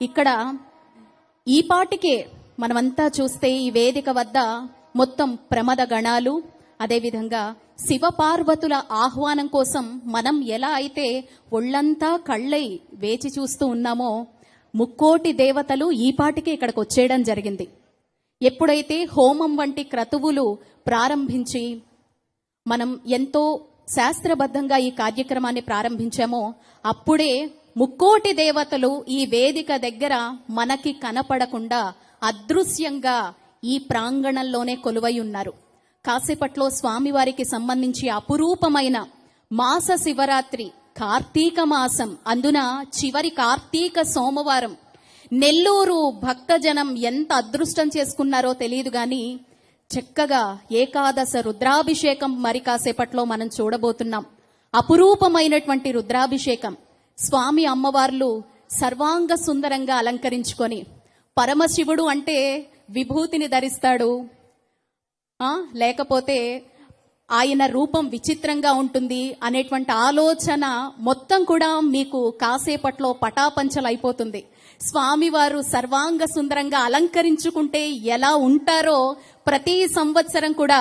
ఇక్కడ ఈ పాటికే మనమంతా చూస్తే ఈ వేదిక వద్ద మొత్తం ప్రమద గణాలు అదేవిధంగా శివపార్వతుల ఆహ్వానం కోసం మనం ఎలా అయితే ఒళ్ళంతా కళ్ళై వేచి చూస్తూ ఉన్నామో ముక్కోటి దేవతలు ఈ పాటికే ఇక్కడికి వచ్చేయడం జరిగింది. ఎప్పుడైతే హోమం వంటి క్రతువులు ప్రారంభించి మనం ఎంతో శాస్త్రబద్ధంగా ఈ కార్యక్రమాన్ని ప్రారంభించామో అప్పుడే ముక్కోటి దేవతలు ఈ వేదిక దగ్గర మనకి కనపడకుండా అదృశ్యంగా ఈ ప్రాంగణంలోనే కొలువై ఉన్నారు. కాసేపట్లో స్వామివారికి సంబంధించి అపురూపమైన మాస శివరాత్రి కార్తీక మాసం అందున చివరి కార్తీక సోమవారం. నెల్లూరు భక్తజనం ఎంత అదృష్టం చేసుకున్నారో తెలియదు గాని చక్కగా ఏకాదశ రుద్రాభిషేకం మరి కాసేపట్లో మనం చూడబోతున్నాం. అపురూపమైనటువంటి రుద్రాభిషేకం. స్వామి అమ్మవార్లు సర్వాంగ సుందరంగా అలంకరించుకొని పరమశివుడు అంటే విభూతిని ధరిస్తాడు. లేకపోతే ఆయన రూపం విచిత్రంగా ఉంటుంది అనేటువంటి ఆలోచన మొత్తం కూడా మీకు కాసేపట్లో పటాపంచలు అయిపోతుంది స్వామివారు సర్వాంగ సుందరంగా అలంకరించుకుంటే ఎలా ఉంటారో ప్రతి సంవత్సరం కూడా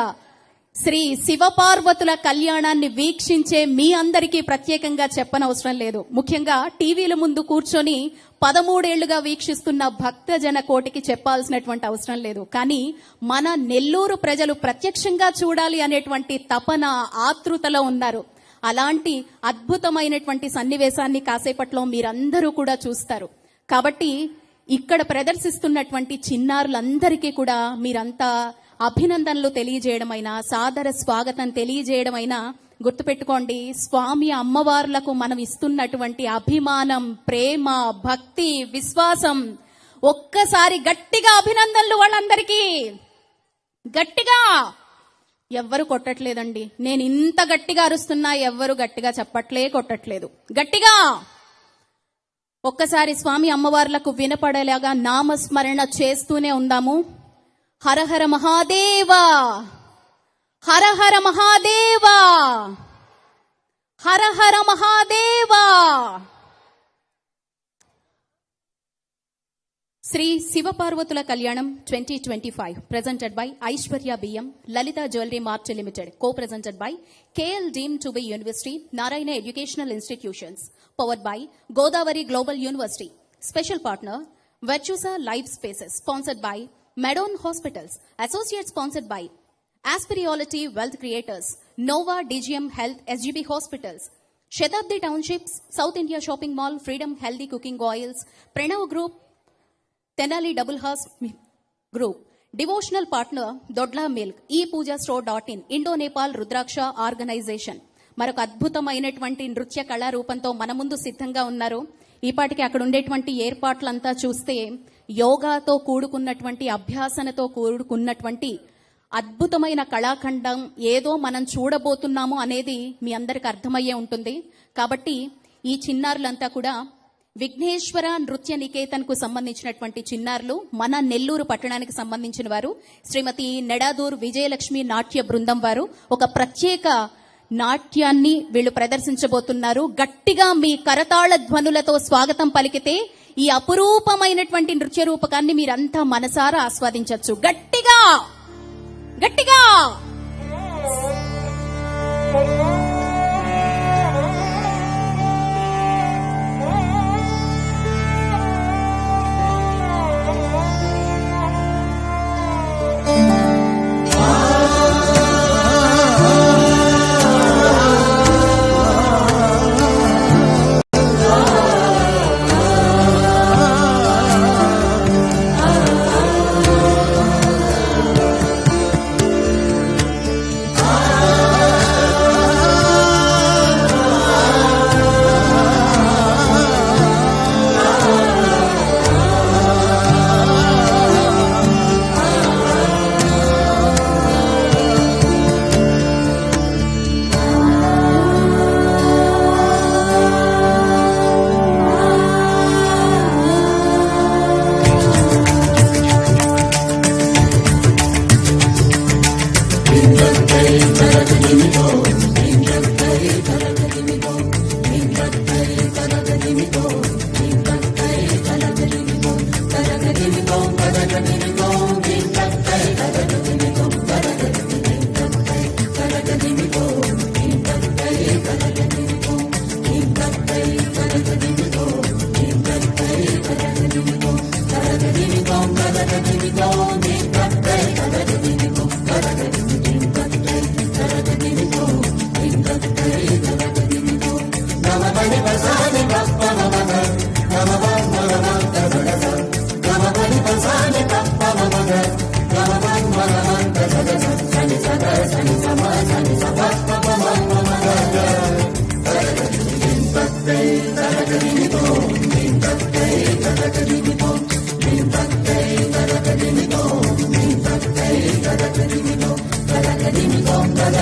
శ్రీ శివపార్వతుల కళ్యాణాన్ని వీక్షించే మీ అందరికీ ప్రత్యేకంగా చెప్పనవసరం లేదు. ముఖ్యంగా టీవీల ముందు కూర్చొని పదమూడేళ్ళుగా వీక్షిస్తున్న భక్తజన కోటికి చెప్పాల్సినటువంటి అవసరం లేదు. కానీ మన నెల్లూరు ప్రజలు ప్రత్యక్షంగా చూడాలి అనేటువంటి తపన ఆతృతలో ఉన్నారు. అలాంటి అద్భుతమైనటువంటి సన్నివేశాన్ని కాసేపట్లో మీరందరూ కూడా చూస్తారు. కాబట్టి ఇక్కడ ప్రదర్శిస్తున్నటువంటి చిన్నారులందరికీ కూడా మీరంతా అభినందనలు తెలియజేయడమైనా సాదర స్వాగతం తెలియజేయడమైనా గుర్తుపెట్టుకోండి స్వామి అమ్మవార్లకు మనం ఇస్తున్నటువంటి అభిమానం ప్రేమ భక్తి విశ్వాసం ఒక్కసారి గట్టిగా అభినందనలు వాళ్ళందరికీ. గట్టిగా! ఎవ్వరు కొట్టట్లేదండి. నేను ఇంత గట్టిగా అరుస్తున్నా ఎవ్వరు గట్టిగా చెప్పట్లే కొట్టట్లేదు. గట్టిగా! ఒక్కసారి స్వామి అమ్మవార్లకు వినపడేలాగా నామస్మరణ చేస్తూనే ఉందాము. హరహర హర మహాదేవా! హర హర మహాదేవా! హర మహాదేవా! శ్రీ శివపార్వతుల కళ్యాణం twenty twenty five presented by Aishwarya Biyyam Lalitha jewellery mart limited co presented by KL deemed to be university Narayana educational institutions powered by Godavari global university. Special partner Virtusa life spaces sponsored by మెడోన్ hospitals associate sponsored by Asperiority Wealth Creators, Nova DGM Health SGB Hospitals, Shatabdi Townships, South India Shopping Mall, Freedom Healthy Cooking Oils, Pranav Group, Tenali double horse group devotional partner Dodla milk ఈ puja store dot in Indo Nepal Rudraksha organisation మరొక అద్భుతమైనటువంటి నృత్య కళారూపంతో మన ముందు సిద్ధంగా ఉన్నారు. ఈపాటికి అక్కడ ఉండేటువంటి ఏర్పాట్లంతా చూస్తే యోగాతో కూడుకున్నటువంటి అభ్యాసనతో కూడుకున్నటువంటి అద్భుతమైన కళాఖండం ఏదో మనం చూడబోతున్నాము అనేది మీ అందరికి అర్థమయ్యే ఉంటుంది. కాబట్టి ఈ చిన్నారులంతా కూడా విఘ్నేశ్వర నృత్య నికేతన్కు సంబంధించినటువంటి చిన్నారులు మన నెల్లూరు పట్టణానికి సంబంధించిన వారు శ్రీమతి నెడాదూర్ విజయలక్ష్మి నాట్య బృందం వారు ఒక ప్రత్యేక నాట్యాన్ని వీళ్ళు ప్రదర్శించబోతున్నారు. గట్టిగా మీ కరతాళ ధ్వనులతో స్వాగతం పలికితే ఈ అపురూపమైనటువంటి నృత్య రూపకాన్ని మీరంతా మనసారా ఆస్వాదించవచ్చు గట్టిగా! గట్టిగా!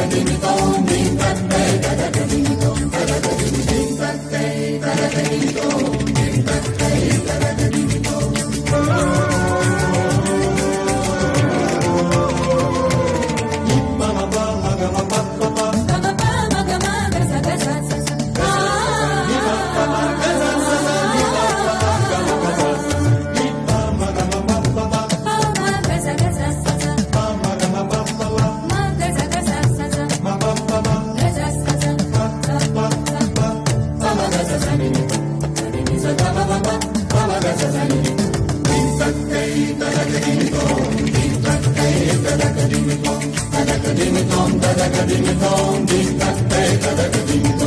Reggae Reggae ding dong, da da ga ding tak ding da da ga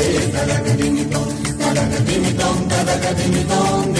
Dale, dale, dale, dale,